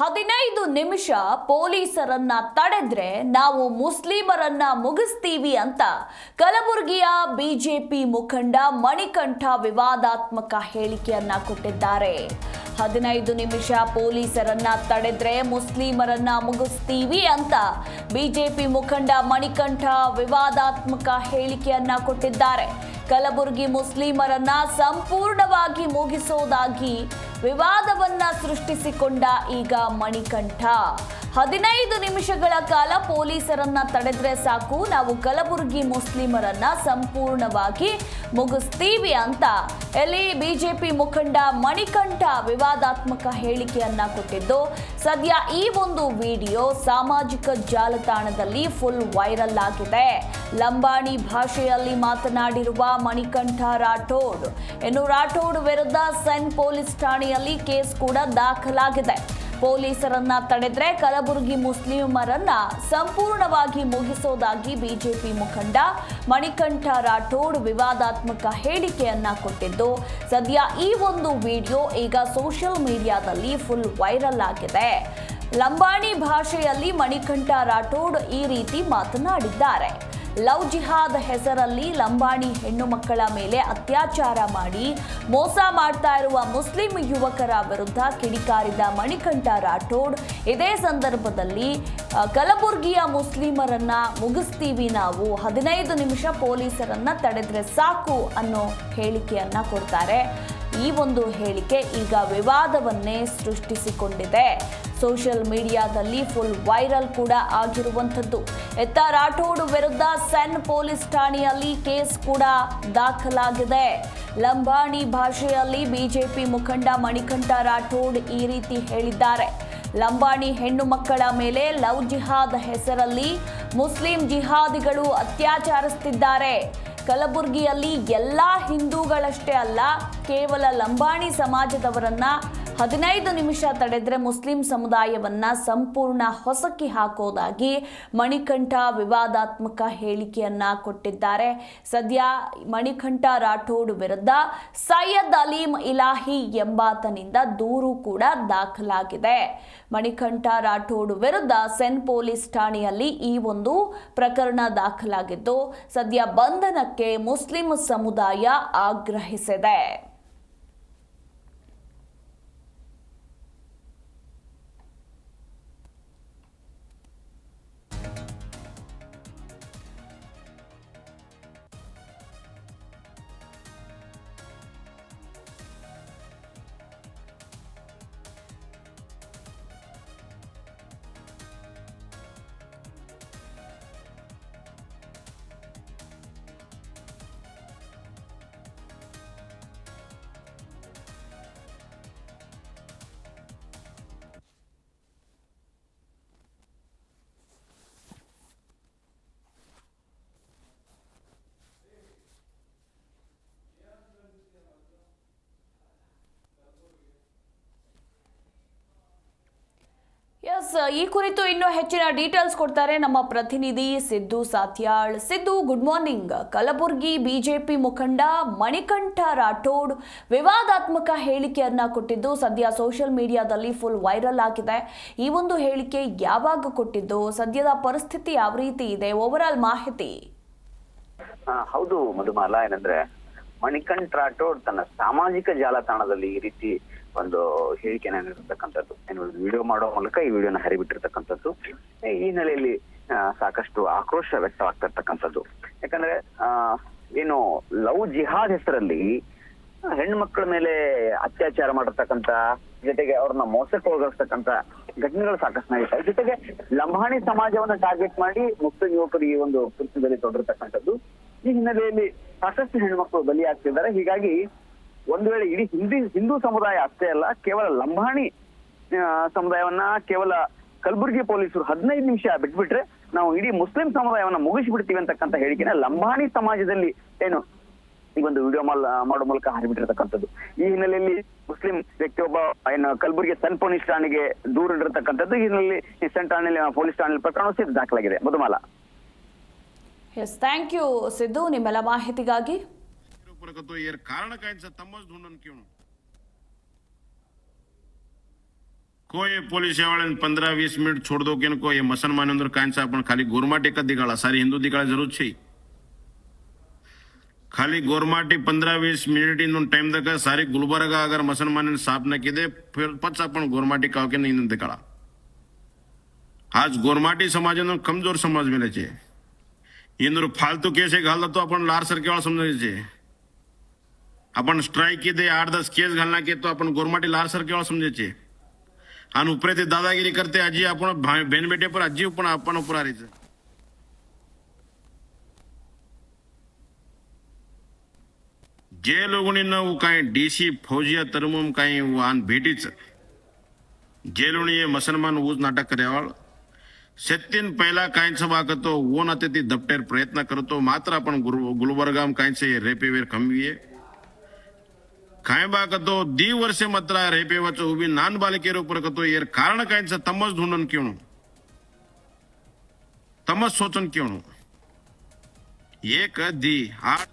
ಹದಿನೈದು ನಿಮಿಷ ಪೊಲೀಸರನ್ನ ತಡೆದ್ರೆ ನಾವು ಮುಸ್ಲಿಮರನ್ನ ಮುಗಿಸ್ತೀವಿ ಅಂತ ಕಲಬುರಗಿಯ ಬಿಜೆಪಿ ಮುಖಂಡ ಮಣಿಕಂಠ ವಿವಾದಾತ್ಮಕ ಹೇಳಿಕೆಯನ್ನ ಕೊಟ್ಟಿದ್ದಾರೆ. ಹದಿನೈದು ನಿಮಿಷ ಪೊಲೀಸರನ್ನ ತಡೆದ್ರೆ ಮುಸ್ಲಿಮರನ್ನ ಮುಗಿಸ್ತೀವಿ ಅಂತ ಬಿಜೆಪಿ ಮುಖಂಡ ಮಣಿಕಂಠ ವಿವಾದಾತ್ಮಕ ಹೇಳಿಕೆಯನ್ನ ಕೊಟ್ಟಿದ್ದಾರೆ. ಕಲಬುರಗಿ ಮುಸ್ಲಿಮರನ್ನ ಸಂಪೂರ್ಣವಾಗಿ ಮುಗಿಸೋದಾಗಿ ವಿವಾದವನ್ನ ಸೃಷ್ಟಿಸಿಕೊಂಡ ಈಗ ಮಣಿಕಂಠ. ಹದಿನೈದು ನಿಮಿಷಗಳ ಕಾಲ ಪೊಲೀಸರನ್ನ ತಡೆದ್ರೆ ಸಾಕು. ನಾವು ಕಲಬುರಗಿ ಮುಸ್ಲಿಮರನ್ನ ಸಂಪೂರ್ಣವಾಗಿ ಮುಗಿಸ್ತೀವಿ ಅಂತ ಎಲ್ಲಿ ಬಿಜೆಪಿ ಮುಖಂಡ ಮಣಿಕಂಠ ವಿವಾದಾತ್ಮಕ ಹೇಳಿಕೆಯನ್ನ ಕೊಟ್ಟಿದ್ದು, ಸದ್ಯ ಈ ಒಂದು ವಿಡಿಯೋ ಸಾಮಾಜಿಕ ಜಾಲತಾಣದಲ್ಲಿ ಫುಲ್ ವೈರಲ್ ಆಗಿದೆ. ಲಂಬಾಣಿ ಭಾಷೆಯಲ್ಲಿ ಮಾತನಾಡಿರುವ ಮಣಿಕಂಠ ರಾಠೋಡ್. ಇನ್ನು ರಾಠೋಡ್ ವಿರುದ್ಧ ಸೆನ್ ಪೊಲೀಸ್ ಠಾಣೆಯಲ್ಲಿ ಕೇಸ್ ಕೂಡ ದಾಖಲಾಗಿದೆ. ಪೊಲೀಸರನ್ನ ತಡೆದ್ರೆ ಕಲಬುರಗಿ ಮುಸ್ಲಿಮರನ್ನ ಸಂಪೂರ್ಣವಾಗಿ ಮುಗಿಸೋದಾಗಿ ಬಿಜೆಪಿ ಮುಖಂಡ ಮಣಿಕಂಠ ರಾಠೋಡ್ ವಿವಾದಾತ್ಮಕ ಹೇಳಿಕೆಯನ್ನ ಕೊಟ್ಟಿದ್ದು, ಸದ್ಯ ಈ ಒಂದು ವಿಡಿಯೋ ಈಗ ಸೋಷಿಯಲ್ ಮೀಡಿಯಾದಲ್ಲಿ ಫುಲ್ ವೈರಲ್ ಆಗಿದೆ. ಲಂಬಾಣಿ ಭಾಷೆಯಲ್ಲಿ ಮಣಿಕಂಠ ರಾಠೋಡ್ ಈ ರೀತಿ ಮಾತನಾಡಿದ್ದಾರೆ. ಲವ್ ಜಿಹಾದ್ ಹೆಸರಲ್ಲಿ ಲಂಬಾಣಿ ಹೆಣ್ಣು ಮಕ್ಕಳ ಮೇಲೆ ಅತ್ಯಾಚಾರ ಮಾಡಿ ಮೋಸ ಮಾಡ್ತಾ ಇರುವ ಮುಸ್ಲಿಂ ಯುವಕರ ವಿರುದ್ಧ ಕಿಡಿಕಾರಿದ ಮಣಿಕಂಠ ರಾಠೋಡ್. ಇದೇ ಸಂದರ್ಭದಲ್ಲಿ ಕಲಬುರಗಿಯ ಮುಸ್ಲಿಮರನ್ನ ಮುಗಿಸ್ತೀವಿ ನಾವು. ಹದಿನೈದು ನಿಮಿಷ ಪೊಲೀಸರನ್ನ ತಡೆದ್ರೆ ಸಾಕು ಅನ್ನೋ ಹೇಳಿಕೆಯನ್ನ ಕೊಡ್ತಾರೆ. ಈ ಒಂದು ಹೇಳಿಕೆ ಈಗ ವಿವಾದವನ್ನೇ ಸೃಷ್ಟಿಸಿಕೊಂಡಿದೆ. ಸೋಷಿಯಲ್ ಮೀಡಿಯಾದಲ್ಲಿ ಫುಲ್ ವೈರಲ್ ಕೂಡ ಆಗಿರುವಂಥದ್ದು. ಎತ್ತ ರಾಠೋಡ್ ವಿರುದ್ಧ ಸೆನ್ ಪೊಲೀಸ್ ಠಾಣೆಯಲ್ಲಿ ಕೇಸ್ ಕೂಡ ದಾಖಲಾಗಿದೆ. ಲಂಬಾಣಿ ಭಾಷೆಯಲ್ಲಿ ಬಿಜೆಪಿ ಮುಖಂಡ ಮಣಿಕಂಠ ರಾಠೋಡ್ ಈ ರೀತಿ ಹೇಳಿದ್ದಾರೆ. ಲಂಬಾಣಿ ಹೆಣ್ಣು ಮಕ್ಕಳ ಮೇಲೆ ಲವ್ ಜಿಹಾದ್ ಹೆಸರಲ್ಲಿ ಮುಸ್ಲಿಂ ಜಿಹಾದಿಗಳು ಅತ್ಯಾಚಾರಿಸುತ್ತಿದ್ದಾರೆ. ಕಲಬುರಗಿಯಲ್ಲಿ ಎಲ್ಲ ಹಿಂದೂಗಳಷ್ಟೇ ಅಲ್ಲ ಕೇವಲ ಲಂಬಾಣಿ ಸಮಾಜದವರನ್ನ ಹದಿನೈದು ನಿಮಿಷ ತಡೆದ್ರೆ ಮುಸ್ಲಿಂ ಸಮುದಾಯವನ್ನ ಸಂಪೂರ್ಣ ಹೊಸಕಿ ಹಾಕೋದಾಗಿ ಮಣಿಕಂಠ ವಿವಾದಾತ್ಮಕ ಹೇಳಿಕೆಯನ್ನ ಕೊಟ್ಟಿದ್ದಾರೆ. ಸದ್ಯ ಮಣಿಕಂಠ ರಾಠೋಡ್ ವಿರುದ್ಧ ಸೈಯದ್ ಅಲೀಂ ಇಲಾಹಿ ಎಂಬಾತನಿಂದ ದೂರು ಕೂಡ ದಾಖಲಾಗಿದೆ. ಮಣಿಕಂಠ ರಾಠೋಡ್ ವಿರುದ್ಧ ಸೆನ್ ಪೊಲೀಸ್ ಠಾಣೆಯಲ್ಲಿ ಈ ಒಂದು ಪ್ರಕರಣ ದಾಖಲಾಗಿದ್ದು, ಸದ್ಯ ಬಂಧನಕ್ಕೆ ಮುಸ್ಲಿಂ ಸಮುದಾಯ ಆಗ್ರಹಿಸಿದೆ. ಎಸ್ ಈ ಕುರಿತು ಇನ್ನೂ ಹೆಚ್ಚಿನ ಡೀಟೇಲ್ಸ್ ಕೊಡ್ತಾರೆ ನಮ್ಮ ಪ್ರತಿನಿಧಿ Siddu Satyal. Siddu good morning Kalaburagi BJP ಮುಖಂಡ ಮಣಿಕಂಠ ರಾಠೋಡ್ ವಿವಾದಾತ್ಮಕ ಹೇಳಿಕೆಯನ್ನ ಕೊಟ್ಟಿದ್ದು, ಸದ್ಯ ಸೋಷಿಯಲ್ ಮೀಡಿಯಾದಲ್ಲಿ ಫುಲ್ ವೈರಲ್ ಆಗಿದೆ. ಈ ಒಂದು ಹೇಳಿಕೆ ಯಾವಾಗ ಕೊಟ್ಟಿದ್ದು, ಸದ್ಯದ ಪರಿಸ್ಥಿತಿ ಯಾವ ರೀತಿ ಇದೆ ಓವರ್ ಆಲ್ ಮಾಹಿತಿ ಹೌದು ಮಧುಮಾಲ, ಏನಂದ್ರೆ ಮಣಿಕಂಠ್ ರಾಠೋಡ್ ತನ್ನ ಸಾಮಾಜಿಕ ಜಾಲತಾಣದಲ್ಲಿ ಈ ರೀತಿ ಒಂದು ಹೇಳಿಕೆ ನೀಡಿರ್ತಕ್ಕಂಥದ್ದು ಏನು ವಿಡಿಯೋ ಮಾಡೋ ಮೂಲಕ ಈ ವಿಡಿಯೋನ ಹರಿಬಿಟ್ಟಿರ್ತಕ್ಕಂಥದ್ದು. ಈ ಹಿನ್ನೆಲೆಯಲ್ಲಿ ಸಾಕಷ್ಟು ಆಕ್ರೋಶ ವ್ಯಕ್ತವಾಗ್ತಿರ್ತಕ್ಕಂಥದ್ದು. ಯಾಕಂದ್ರೆ ಏನು, ಲವ್ ಜಿಹಾದ್ ಹೆಸರಲ್ಲಿ ಹೆಣ್ಮಕ್ಳ ಮೇಲೆ ಅತ್ಯಾಚಾರ ಮಾಡಿರ್ತಕ್ಕಂಥ, ಜೊತೆಗೆ ಅವ್ರನ್ನ ಮೋಸಕ್ಕೆ ಒಳಗಿಸ್ತಕ್ಕಂಥ ಘಟನೆಗಳು ಸಾಕಷ್ಟು ನಡೀತಾ. ಜೊತೆಗೆ ಲಂಬಾಣಿ ಸಮಾಜವನ್ನ ಟಾರ್ಗೆಟ್ ಮಾಡಿ ಮುಸ್ಲಿಂ ಯುವಕರು ಈ ಒಂದು ಕೃತ್ಯದಲ್ಲಿ ತೊಡಗಿರ್ತಕ್ಕಂಥದ್ದು. ಈ ಹಿನ್ನೆಲೆಯಲ್ಲಿ ಸಾಕಷ್ಟು ಹೆಣ್ಮಕ್ಳು ಬಲಿಯಾಗ್ತಿದ್ದಾರೆ. ಹೀಗಾಗಿ ಒಂದು ವೇಳೆ ಇಡೀ ಹಿಂದಿ, ಹಿಂದೂ ಸಮುದಾಯ ಅಷ್ಟೇ ಅಲ್ಲ, ಕೇವಲ ಲಂಬಾಣಿ ಸಮುದಾಯವನ್ನ, ಕೇವಲ ಕಲಬುರಗಿ ಪೊಲೀಸರು ಹದಿನೈದು ನಿಮಿಷ ಬಿಟ್ಬಿಟ್ರೆ ನಾವು ಇಡೀ ಮುಸ್ಲಿಂ ಸಮುದಾಯವನ್ನ ಮುಗಿಸ್ಬಿಡ್ತೀವಿ ಅಂತಕ್ಕಂಥ ಹೇಳಿಕೆನ ಲಂಬಾಣಿ ಸಮಾಜದಲ್ಲಿ ಏನು ಈ ಒಂದು ವಿಡಿಯೋ ಮಾಡೋ ಮೂಲಕ ಹರಿಬಿಟ್ಟಿರ್ತಕ್ಕಂಥದ್ದು. ಈ ಹಿನ್ನೆಲೆಯಲ್ಲಿ ಮುಸ್ಲಿಂ ವ್ಯಕ್ತಿಯೊಬ್ಬ ಏನು, ಕಲಬುರಗಿ ಸನ್ ಪೊಲೀಸ್ ಠಾಣೆಗೆ ದೂರ ಇಡಿರ್ತಕ್ಕಂಥದ್ದು ಈ ಹಿನ್ನೆಲೆಯಲ್ಲಿ ಸನ್ ಠಾಣೆಯಲ್ಲಿ ಪೊಲೀಸ್ ಠಾಣೆಯಲ್ಲಿ ಪ್ರಕರಣ ಸಹಿತ ದಾಖಲಾಗಿದೆ Madhumala. Yes thank you Siddu. ನಿಮ್ಮೆಲ್ಲ ಮಾಹಿತಿಗಾಗಿ ಪುರಕತ್ತು ಏರ್ ಕಾರಣ ಕಾಯ್ಸ ತಮ್ಮಸ್ ಧೂಂಡನ್ ಕೇಳು કોઈ પોલીસ વાળાને પંદર વીસ મિનિટ છોડ દો કે કોઈ મુસલમાન અંદર કાંચા પણ ખાલી ગોરમાટી એક જ દિગાળા સારી હિન્દુ દિગાળા જરૂર છે. ખાલી ગોરમાટી પંદર વીસ મિનિટ ઇન ટાઈમ દક સારી ગુલબર્ગ અગર મુસલમાન સાપ ને કીધે ફિર પચા પણ ગોરમાટી કાવ કે નહીં દિગાળા આજ ગોરમાટી સમાજનો કમજોર સમાજ મેલે છે. ઇન્દ્ર ફાલતુ કે છે ગાલ તો આપણને લાર સરકેવાળા સમજે છે. आपण स्ट्राईक की दे आठ दस केस घालणार की तो आपण गोरमाटी लहार सर केव्हा समजायचे? आणि उपरे ते दादागिरी करते आजी आपण बेनबेटे पर आजी पण आपण उपरारीचं जे लोगोनी न काय डीसी फौजिया तरमुम काय आन भेटीच. जे लोणी मसलमान मुसलमान ऊज नाटक करेवाळ. सत्तीन पहिला कायच वाकतो ओन आता ती दपटेर प्रयत्न करतो मात्र आपण गुलबर्गाम कायचे रेपेवेर कमवीये काय बाकतो दी वर्षे मात्र रेपेवाचं उभी नान बालिकेर उपर कतो येर कारण कायचं तमस ढूंढन केवणू तमस सोचन केवणू एक दी आठ